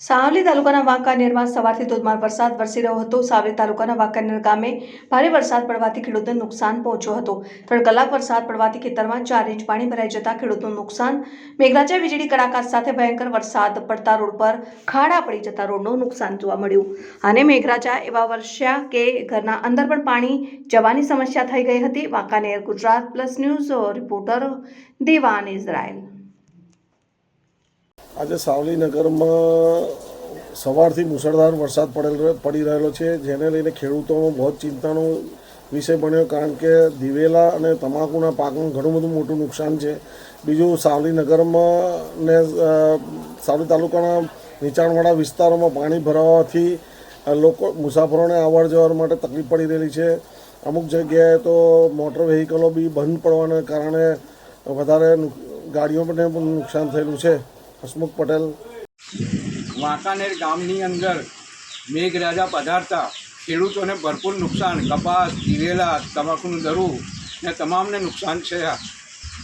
સાવલી તાલુકાના વાંકાનેરમાં સવારથી ધોધમાર વરસાદ વરસી રહ્યો હતો. સાવલી તાલુકાના વાંકાનેર ગામે ભારે વરસાદ પડવાથી ખેડૂતોને નુકસાન પહોંચ્યો હતો. ત્રણ કલાક વરસાદ પડવાથી ખેતરમાં ચાર ઇંચ પાણી ભરાઈ જતા ખેડૂતોનું નુકસાન. મેઘરાજા વીજળી કડાકા સાથે ભયંકર વરસાદ પડતા રોડ પર ખાડા પડી જતા રોડનું નુકસાન જોવા મળ્યું. અને મેઘરાજા એવા વર્ષ્યા કે ઘરના અંદર પણ પાણી જવાની સમસ્યા થઈ ગઈ હતી. Wankaner Gujarat plus news reporter Devan Israel આજે સાવલી નગરમાં સવારથી મુસળધાર વરસાદ પડેલ પડી રહેલો છે, જેને લઈને ખેડૂતોનો બહુ ચિંતાનો વિષય બન્યો, કારણ કે દિવેલા અને તમાકુના પાકનું ઘણું બધું મોટું નુકસાન છે. બીજું સાવલી નગરમાં ને સાવલી તાલુકાના નીચાણવાળા વિસ્તારોમાં પાણી ભરાવાથી લોકો મુસાફરોને અવર જવર માટે તકલીફ પડી રહેલી છે. અમુક જગ્યાએ તો મોટર વ્હીકલો બી બંધ પડવાના કારણે વધારે ગાડીઓને પણ નુકસાન થયેલું છે. હસમુખ પટેલ. વાંકાનેર ગામની અંદર મેઘરાજા પધારતા. ખેડૂતોને ભરપૂર નુકસાન, કપાસ દિવેલા તમાકુનું દરું ને તમામને નુકસાન છે